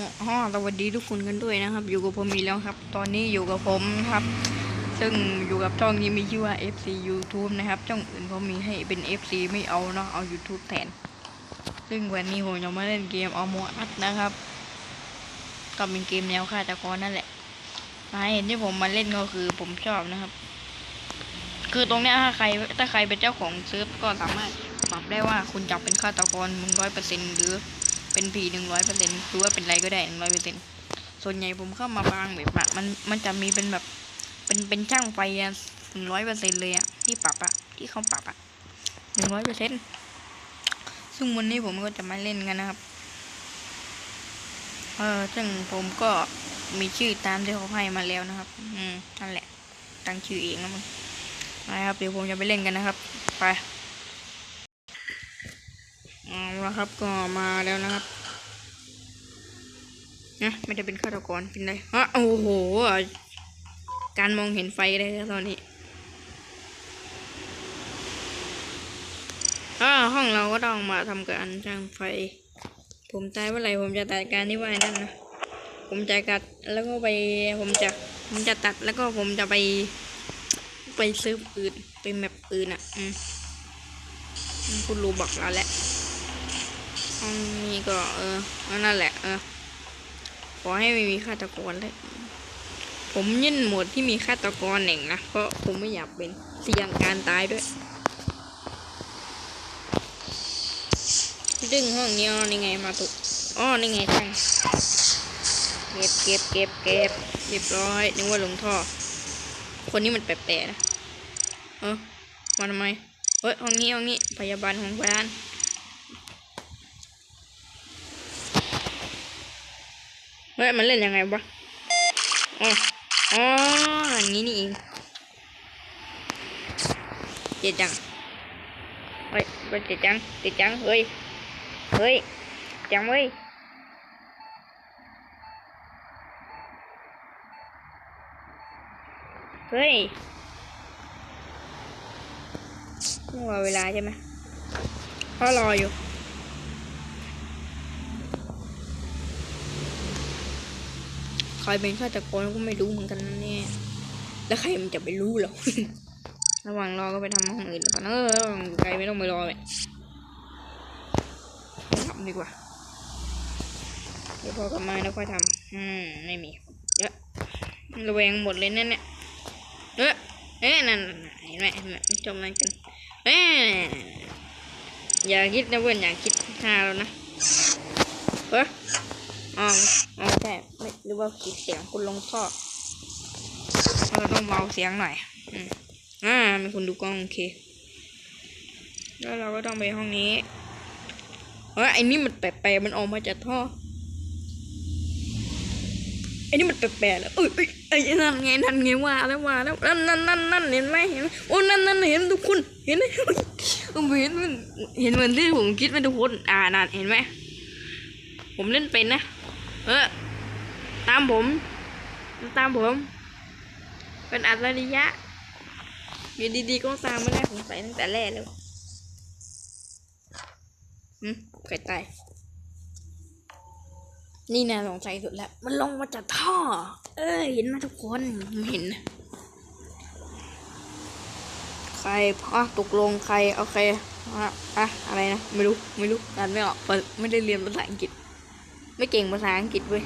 อ๋อสวัสดีทุกคนกันด้วยนะครับ อยู่กับผมอีกแล้วครับ ตอนนี้อยู่กับผมครับ ซึ่งอยู่กับช่องนี้มีชื่อว่า FC YouTube นะครับช่องอื่นผมมีให้เป็น FC ไม่เอาเนาะเอา YouTube แทน ซึ่งวันนี้ผมจะมาเล่นเกมเอาโมอัดนะครับ ก็เป็นเกมแนวฆาตกรนั่นแหละสาเหตุที่ผมมาเล่นก็คือผมชอบนะครับ คือตรงเนี้ยถ้าใครถ้าใครเป็นเจ้าของเซิร์ฟก็สามารถปรับได้ว่าคุณจะเป็นฆาตกรมึงร้อยเปอร์เซ็นต์หรือ เป็นผีหนึ่งร้อยเปอร์เซ็นหรือว่าเป็นอะไรก็ได้หนึ่งร้อยเปอร์เซ็นต์ส่วนใหญ่ผมเข้ามาบางแบบอะมันมันจะมีเป็นแบบเป็นเป็นช่างไฟหนึ่งร้อยเปอร์เซ็นต์เลยอะที่ปรับอะที่เขาปรับอะหนึ่งร้อยเปอร์เซ็นต์ซึ่งวันนี้ผมก็จะมาเล่นกันนะครับเออซึ่งผมก็มีชื่อตามที่เขาให้มาแล้วนะครับ อืมนั่นแหละตั้งชื่อเองนะมึงนะครับเดี๋ยวผมจะไปเล่นกันนะครับ ไป เอาละครับ ก็มาแล้วนะครับนะไม่ได้เป็นฆาตกรเป็นไรฮะโอ้โห การมองเห็นไฟได้แล้วตอนนี้อ่าห้องเราก็ต้องมาทำการจ้างไฟ ผมตายเมื่อไหร่ผมจะตัดการที่ว่านั่นนะผมจะกัดแล้วก็ไปผมจะผมจะตัดแล้วก็ผมจะไป ไปซื้ออื่นไปแมปอื่นอะ อืมคุณรู้บอกเราแล้ว ห้องนี้ก็เออนั่นแหละ เออ ขอให้ไม่มีฆาตกรเลยผมยื่นหมดที่มีฆาตกรหนึ่งนะ เพราะผมไม่อยากเป็นเสี่ยงการตายด้วย ดึงห้องนี้อ๋อนี่ไงมาตุกอ๋อนี่ไงช่างเก็บเก็บเก็บเก็บเรียบร้อยนึกว่าลงท่อ คนนี้มันแปลกๆนะ เออมาทำไม เฮ้ยห้องนี้ห้องนี้พยาบาลของพยาบาล ฮ้ยมันเล่นยังไงวะอ๋ออ๋ออย่างนี้นี่เองเจ็ดจังเฮ้ยเป็นเจ็ดจังเจ็ดจังเฮ้ยเฮ้ยจังเว้ยเฮ้ยต้องรอเวลาใช่ไหมพ่อรออยู่ ใค รเป็นฆาตกรก็ไม่รู้เหมือนกันนะเนี่ยแล้วใครมันจะไปรู้หรอ ระหว่างรอก็ไปทำห้องอื่นก่อนเออใครไม่ต้องไปรอเลยทำดีกว่า เดี๋ยวพอกลับมาแล้วค่อยทำอืมไม่มีเยอะระแวงหมดเลยนี่ยเนี่ยเออเอ๊ะนั่นนั่นนั่นเห็นไหมเห็นไหมจมอะไรกันเอ๊ะอย่าคิดนะเพื่อนอย่าคิดหาแล้วนะเออ อ๋ออ๋อใช่ไม่รือว่าคิดเสียงคุณลงท่อเราต้องเบาเสียงหน่อยอืมอ่ามีคนดูกล้องโอเค แล้วเราก็ต้องไปห้องนี้เฮ้ยไอ้นี่มันแปลกๆมันออกมาจากท่อไอ้นี่มันแปลกๆแล้วเอ้ยเอ้ยไอ้นั่นไงนั่นไงว่าแล้วว่าแล้วนั่นนั่นนั่นนั่นเห็นไหมเห็นไหมโอ้นั่นนั่นเห็นทุกคนเห็นไหมเฮ้ยผมเห็นมันเห็นเหมือนที่ผมคิดไหมทุกคน อ่านั่นเห็นไหมผมเล่นเป็นนะ เออตามผม ตามผม เป็นอัจฉริยะอยู่ดีๆก็ตามไมาได้ผมใส่ตั้งแต่แรกแล้วอืมใครตายนี่นะสงสัยสุดแล้ว มันลงมาจากท่อ เออเห็นไหมทุกคนเห็น ใครอะตกลงใครโอเคอะอะอะไรนะ ไม่รู้ ไม่รู้อ่านไม่ออกไม่ได้เรียนภาษาอังกฤษ ไม่เก่งภาษาอังกฤษเว้ย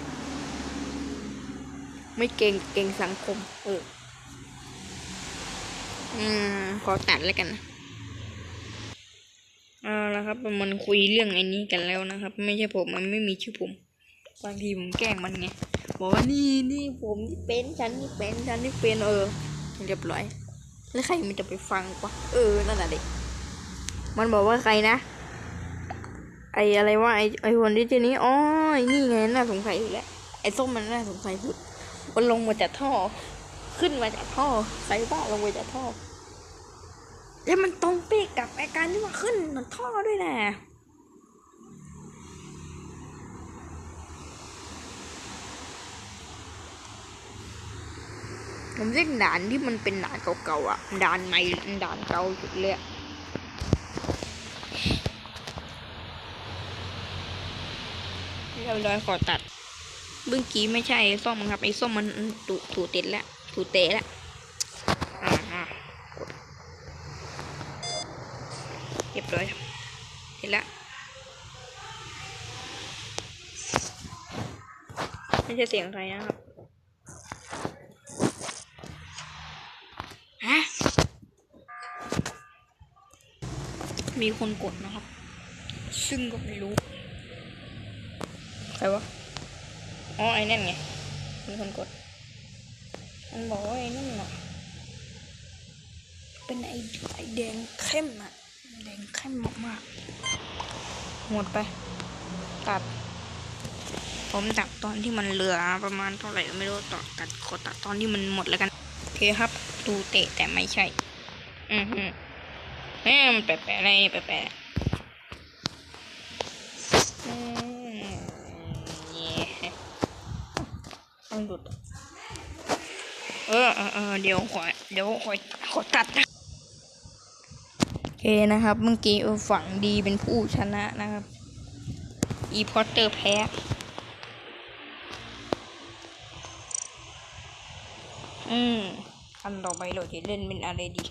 ไม่เก่งเก่งสังคม เออ อืมขอตัดแล้วกันนะเอาละครับ มันคุยเรื่องไอ้นี้กันแล้วนะครับ ไม่ใช่ผมมันไม่มีชื่อผมบางทีผมแกล้งมันไงบอกว่านี่นี่ผมนี่เป็นฉันนี่เป็นฉันนี่เป็นเออเรียบร้อย แล้วใครมันจะไปฟังวะเออนั่นแหละเด็กมันบอกว่าใครนะ ไออะไรว่าไอไอคนที่ชื่อนี้อ๋อไอนี่ไงน่าสงสัยอยู่แล้วไอส้มมันน่าสงสัยสุดมันลงมาจากท่อ ขึ้นมาจากท่อใส่บ้าลงมาจากท่อ แล้วมันตรงเป๊ะกับไอการที่ว่าขึ้นมันท่อด้วยนะผมเรียกด่านที่มันเป็นด่านเก่าๆอะด่านใหม่ด่านเก่าสุดเลยอะ เรียบร้อยขอตัดเมื่อกี้ไม่ใช่ไอ้ส้มครับไอ้ส้มมันถูถูติดแล้วถูเตะแล้วอ่าเรียบร้อยเห็นแล้วไม่ใช่เสียงใครนะครับฮะมีคนกดนะครับ ซึ่งก็ไม่รู้ ใครวะ อ๋อไอ้นั่นไงมีคนกด มันบอกว่าไอ้นั่นเน่ะเป็นไอ้ไอ้แดงเข้มอะแดงเข้มมากๆ หมดไป ตัด ผมตัดตอนที่มันเหลือประมาณเท่าไหร่ไม่รู้ต่อตัดขอตัดตอนที่มันหมดแล้วกัน โอเคครับตูเตะแต่ไม่ใช่ อือฮึเฮ้ยมันแปลกๆอะไรแปลกๆ ต้องหยุด เออเออเออเดี๋ยวขอเดี๋ยวขอขอตัดนะโอเคนะครับ เมื่อกี้เออฝั่งดีเป็นผู้ชนะนะครับ อีพอตเตอร์แพ้อืมอันต่อไปเราจะเล่นเป็นอะไรดี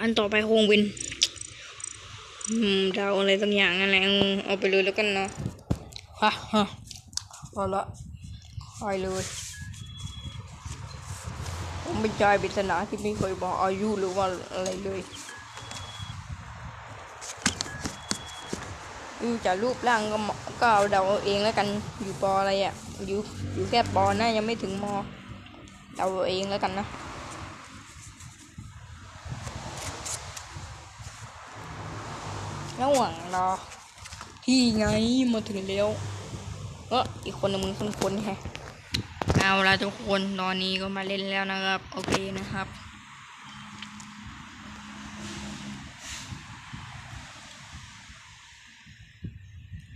อันต่อไปคงเป็นอืมเดาอะไรสักอย่างนั่นแหละอืมเอาไปเลยแล้วกันเนาะ ฮะฮะ อละไปเลย ผมเป็นชายปริศนาที่ไม่เคยบอกอายุหรือว่าอะไรเลยดูจากรูปร่างก็มาะก็เอาเดาเอาเองแล้วกันอยู่ปออะไรอะ่ะอยู่อยู่แค่ปอนะยังไม่ถึงมอเดาเอาเองแล้วกันนะระหว่างรอที่ไงมาถึงแล้ว เอออีกคนหนึ่งมึงคนคนๆแฮะเอาละทุกคนตอนนี้ก็มาเล่นแล้วนะครับ โอเคนะครับ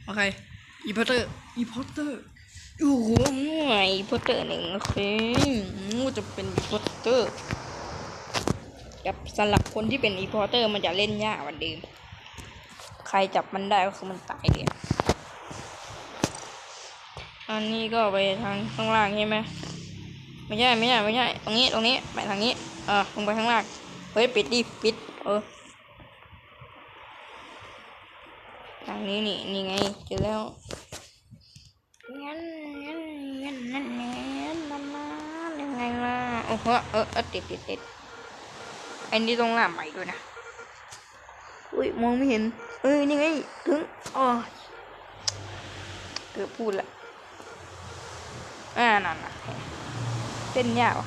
โอเคอีพอตเตอร์อีพอตเตอร์โอ้โหอีพอตเตอร์หนึ่งโอเคอืมจะเป็นอีพอตเตอร์กับสำหรับคนที่เป็นอีพอตเตอร์มันจะเล่นยากกว่าเดิมใครจับมันได้ก็คือมันตายเลย อันนี้ก็ไปทางข้างล่างใช่ไหมไม่ใช่ไม่ใช่ไม่ใช่ตรงนี้ตรงนี้ไปทางนี้เออลงไปข้างล่างเฮ้ยปิดดิปิดเออทางนี้นี่นี่ไงเจอแล้วงั้นงั้นงั้นงั้นงั้นมามายังไงล่ะโอ้โหเออเออติดติดติดอันนี้ต้องล่ามใหม่ด้วยนะอุ้ยมองไม่เห็นเอ้ยนี่ไงถึงอ๋อเกือบพูดละ อ่านั่นน่ะเต้นยาว่ะ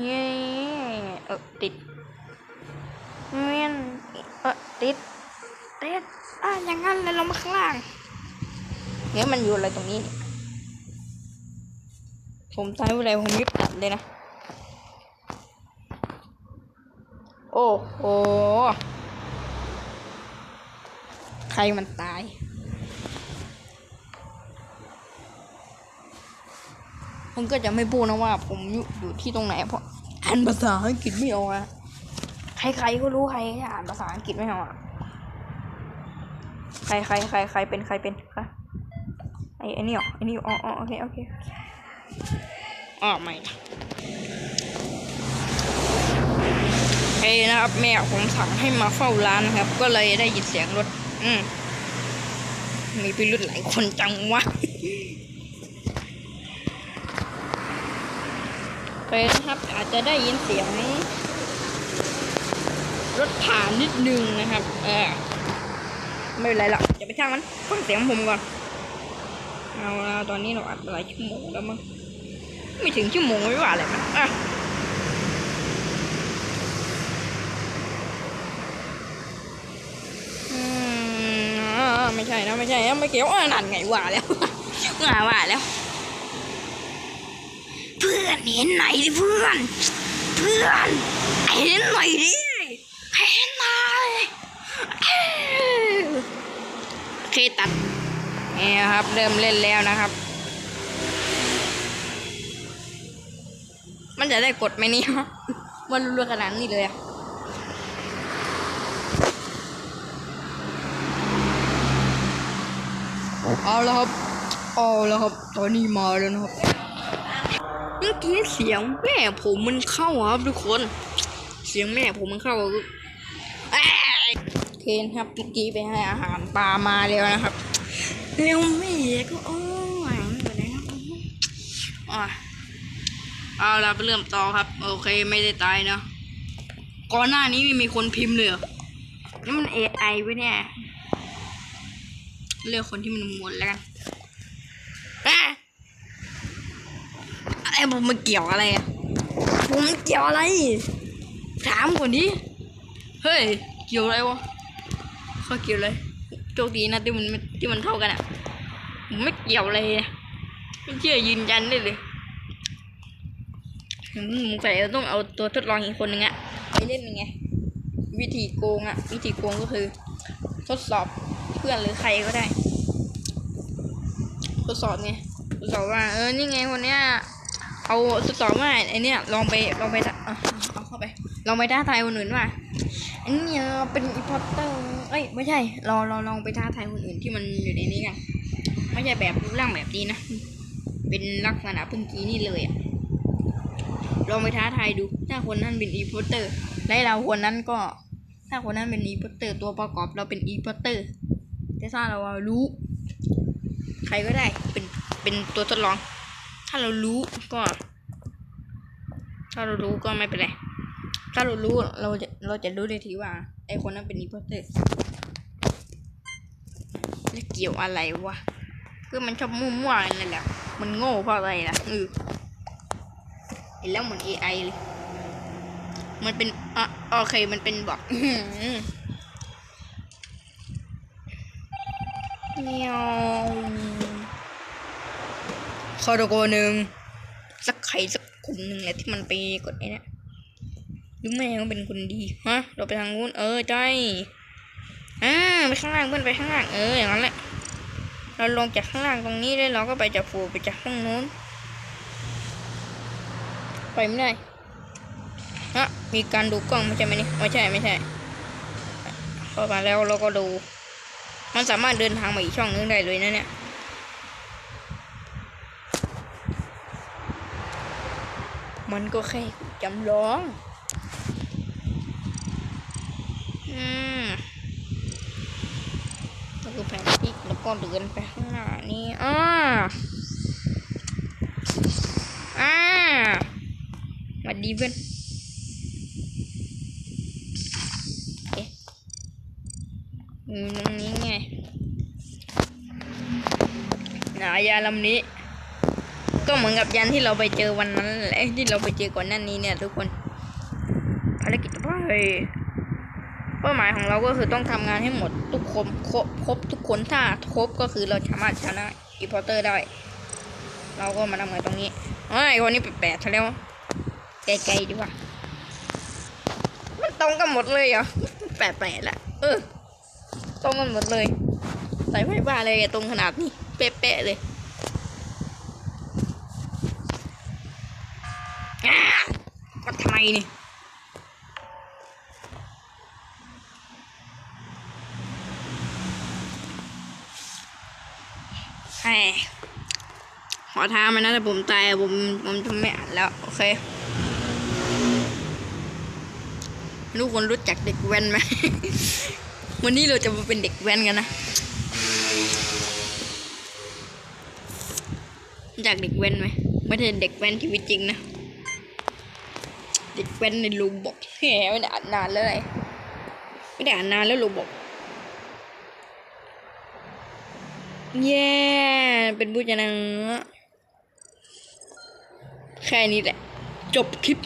เย้เออติดเมียนเออติดติดอะอย่างนั้นเลยเรามาข้างล่างเนี่ยมันอยู่อะไรตรงนี้ ผมตายเมื่อไรผมยิบตัดเลยนะ โอ้โห ใครมันตาย ผมก็จะไม่พูดนะว่า ผมอยู่อยู่ที่ตรงไหนเพราะอ่านภาษาอังกฤษไม่ออกอะใครๆก็รู้ใครที่อ่านภาษาอังกฤษไม่ออกอะใครใครใครใครเป็นใครเป็นคะไอ้ไอ้นี่เหรอไอ้นี่อ๋อโอเคโอเคอ๋อไม่นะเอ้นะครับแม่ผมสั่งให้มาเฝ้าร้านนะครับ ก็เลยได้ยินเสียงรถ อืมมีพิรุธหลายคนจังวะ ไปนะครับ อาจจะได้ยินเสียงรถผ่านนิดนึงนะครับ เออไม่เป็นไรหรอกอย่าไปช่างมันฟังเสียงผมก่อนเอาละตอนนี้เราอัดหลายชั่วโมงแล้วมั้งไม่ถึงชั่วโมงไม่ว่าอะไรมันอะอืมอ่าไม่ใช่นะไม่ใช่นะไม่เกี่ยวอ่านั่นไงว่าแล้วว่าว่าแล้ว พื่อนเห็นไหนดิเพื่อน เพื่อนเห็นหน่อยดิเห็นมาเลยโอเคตัดนี่ครับ เริ่มเล่นแล้วนะครับ มันจะได้กดไหมนี่มันรัวขนาดนี้เลยอะเอาแล้วครับ เอาแล้วครับ ตอนนี้มาแล้วนะครับ เมื่อกี้เสียงแม่ผมมันเข้าครับทุกคน เสียงแม่ผมมันเข้าเอ้ยเคนครับเมื่อกี้ไปให้อาหารปลามาแล้วนะครับเร็วแม่ก็โอ้ยไปแล้วอะเอาไปเริ่มต่อครับ โอเคไม่ได้ตายเนาะก่อนหน้านี้ไม่มีคนพิมพ์เลยเหรอนี่มัน AI ไว้เนี่ย เลือกคนที่มันมวนแล้วกันอะ ผมมันเกี่ยวอะไรอะผมเกี่ยวอะไร ถามก่อนดิ เฮ้ย เกี่ยวอะไรวะเขาเกี่ยวอะไรโชคดีนะที่มันที่มันเท่ากันอะผมไม่เกี่ยวอะไรนะไม่เชื่อยืนยันได้เลยผมสงสัยเราต้องเอาตัวทดลองอีกคนนึงอะไปเล่นยังไง วิธีโกงอะวิธีโกงก็คือ ทดสอบเพื่อนหรือใครก็ได้ ทดสอบไงทดสอบว่า เออ นี่ไงคนเนี้ย เอาทดสอบว่าไอเนี้ยลองไปลองไปอะเอาเข้าไปลองไปท้าทายคนอื่นว่าอันนี้เป็นอีพอตเตอร์เอ้ยไม่ใช่เราเราลองไปท้าทายคนอื่นที่มันอยู่ในนี้กันไม่ใช่แบบรูปร่างแบบนี้นะเป็นลักษณะเพิ่งกี้นี่เลยอะลองไปท้าทายดู ถ้าคนนั้นเป็นอีพอตเตอร์และเราคนนั้นก็ ถ้าคนนั้นเป็นอีพอตเตอร์ตัวประกอบเราเป็นอีพอตเตอร์แต่ถ้าเรารู้ ใครก็ได้เป็นเป็นตัวทดลอง ถ้าเรารู้ก็ ถ้าเรารู้ก็ไม่เป็นไร ถ้าเรารู้เราจะเราจะรู้ได้ทีว่า ไอคนนั้นเป็นอีโพสเตอร์แล้วเกี่ยวอะไรวะก็มันชอบมั่วๆนั่นแหละมันโง่เพราะอะไรล่ะเออเห็นแล้วเหมือน AI เลย มันเป็นอะโอเค มันเป็นบอกเมียว คอโดโกหนึ่งสักใครสักคนหนึ่งแหละที่มันไปกดไอ้เนี่ยหรือแม่งเป็นคนดีฮะเราไปทางนู้นเออใช่อ่าไปข้างล่างเพื่อนไปข้างล่างเอออย่างนั้นแหละเราลงจากข้างล่างตรงนี้แล้วเราก็ไปจากฟูไปจากข้างนู้นไปไม่ได้ฮะมีการดูกล้องไม่ใช่ไหมนี่ไม่ใช่ไม่ใช่เข้ามาแล้วเราก็ดู มันสามารถเดินทางมาอีกช่องนึงได้เลยนะเนี่ย มันก็แค่จำลอง อืมแล้วก็แผนที่แล้วก็เดินไปข้างหน้านี่อ่าอ่าสวัสดีเพื่อนอเคอืมตรงนี้ไง หนายาลำนี้ ก็เหมือนกับยันที่เราไปเจอวันนั้นแหละที่เราไปเจอก่อนหน้านี้เนี่ย ทุกคนภารกิจต่อไปเป้าหมายของเราก็คือต้องทำงานให้หมดทุกคนครบครบทุกคนถ้าครบก็คือเราสามารถชนะอีพอร์เตอร์ได้ เราก็มาทำงานตรงนี้เฮ้ยวันนี้แปลกๆซะแล้วไกลๆดีกว่ามันตรงกันหมดเลยเหรอแปลกๆและเออตรงกันหมดเลยใส่ไฟบ้าเลยตรงขนาดนี้เป๊ะๆเลย อะ ก็ทำไมนี่ไอ้ขอท้ามันนะแต่ผมตายผมผมจะไม่อ่านแล้ว โอเคทุกคนรู้จักเด็กแว้นไหม วันนี้เราจะมาเป็นเด็กแว้นกันนะรู้จักเด็กแว้นไหมไม่ใช่เด็กแว้นชีวิตจริงนะ เด็กแว่นในรูบอกแหมไม่ได้อ่านนานแล้วเลยไม่ได้อ่านนานแล้วรูบอกแย่เป็นผู้ชนะแค่นี้แหละ จบคลิป